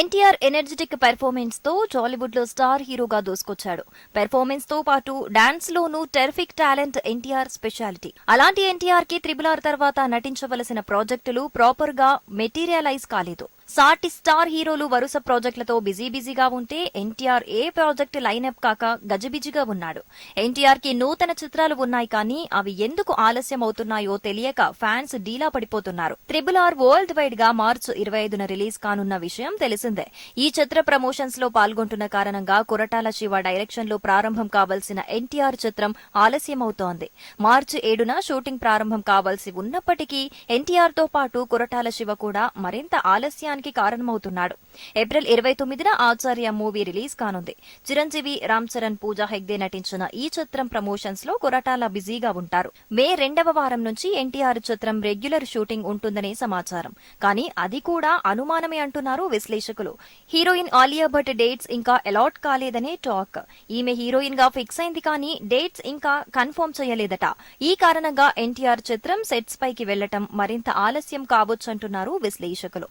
NTR energetic పెర్ఫార్మెన్స్తో టాలీవుడ్లో star హీరోగా దూసుకొచ్చాడు. పెర్ఫార్మెన్స్తో పాటు డాన్స్ లోనూ టెరిఫిక్ టాలెంట్ ఎన్టీఆర్ స్పెషాలిటీ. అలాంటి ఎన్టీఆర్కి త్రిబుల్ ఆర్ తర్వాత నటించవలసిన ప్రాజెక్టులు ప్రాపర్గా మెటీరియలైజ్ కాలేదు. సాటి స్టార్ హీరోలు వరుస ప్రాజెక్టులతో బిజీ బిజీగా ఉంటే ఎన్టీఆర్ ఏ ప్రాజెక్ట్ లైనప్ కాక గజిబిజిగా ఉన్నాడు. ఎన్టీఆర్కి నూతన చిత్రాలు ఉన్నాయి కానీ అవి ఎందుకు ఆలస్యం అవుతున్నాయో తెలియక ఫ్యాన్స్ డీలా పడిపోతున్నారు. త్రిబుల్ ఆర్ వరల్డ్ వైడ్గా మార్చి ఇరవై ఐదున రిలీజ్ కానున్న విషయం తెలిసిందే. ఈ చిత్ర ప్రమోషన్స్లో పాల్గొంటున్న కారణంగా కొరటాల శివ డైరెక్షన్లో ప్రారంభం కావాల్సిన ఎన్టీఆర్ చిత్రం ఆలస్యమవుతోంది. మార్చి ఏడున షూటింగ్ ప్రారంభం కావాల్సి ఉన్నప్పటికీ ఎన్టీఆర్తో పాటు కొరటాల శివ కూడా మరింత ఆలస్యాన్ని ఆలస్యానికి కారణమవుతున్నాడు. ఏప్రిల్ ఇరవై తొమ్మిదిన ఆచార్య మూవీ రిలీజ్ కానుంది. చిరంజీవి రామ్ చరణ్ పూజా హెగ్దే నటించిన ఈ చిత్రం ప్రమోషన్స్లో కొరటాల బిజీగా ఉంటారు. మే రెండవ వారం నుంచి ఎన్టీఆర్ చిత్రం రెగ్యులర్ షూటింగ్ ఉంటుందనే సమాచారం. కానీ అది కూడా అనుమానమే అంటున్నారు విశ్లేషకులు. హీరోయిన్ ఆలియా భట్ డేట్స్ ఇంకా అలాట్ కాలేదనే టాక్. ఈమె హీరోయిన్గా ఫిక్స్ అయింది కానీ డేట్స్ ఇంకా కన్ఫర్మ్ చేయలేదట. ఈ కారణంగా ఎన్టీఆర్ చిత్రం సెట్స్ పైకి వెళ్ళటం మరింత ఆలస్యం కావచ్చంటున్నారు విశ్లేషకులు.